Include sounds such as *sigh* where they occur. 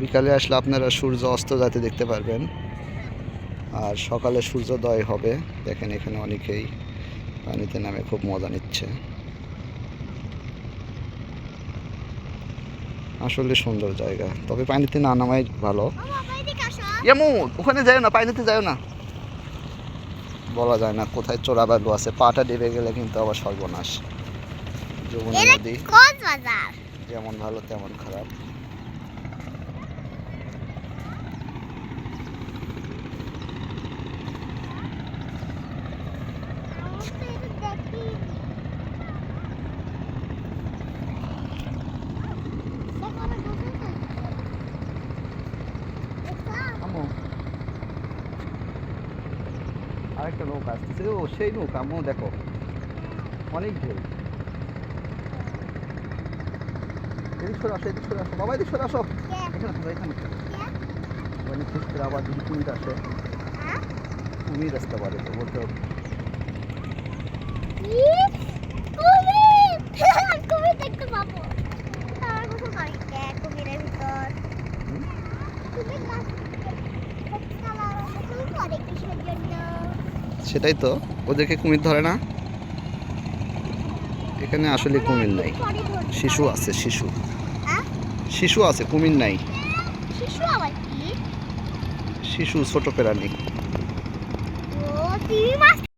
বিকালে আসলে আপনারা সূর্য অস্ত যাতে দেখতে পারবেন। আর সকালে সূর্যোদয় হবে। দেখেন এখানে অনেকেই পানিতে নামে খুব মজা নিচ্ছে। আসলে সুন্দর জায়গা। তবে পানিতে না নামাই ভালো। ওখানে যাও না পানিতে যাও না। বলা যায় না কোথায় চোরা বালু আছে পাটা ডেবে গেলে কিন্তু আবার সর্বনাশ। যমুনা নদী। যেমন ভালো তেমন খারাপ আমি তো এটা দেখি দেখো আমার গোসল করছে। দেখছো? আমু আরেকটা নৌকা আসতেছে ও সেই নৌকা আমু দেখো অনেক ঢেউ এদিক সরে আসো এদিক সরে আসো। বাবা এদিক সরে আসো। কে? এখানে আসো এখানে কে? শেষ করে আবার যদি কুমির আসে হ্যাঁ? কুমির আসতে পারে তো বলতে হবে। *laughs* সেটাই তো ওদেরকে কুমির ধরে না? এখানে আসলে কুমির নাই। শিশু আছে শিশু। হ্যাঁ? শিশু আছে কুমির নাই। শিশু ছোট প্রাণী।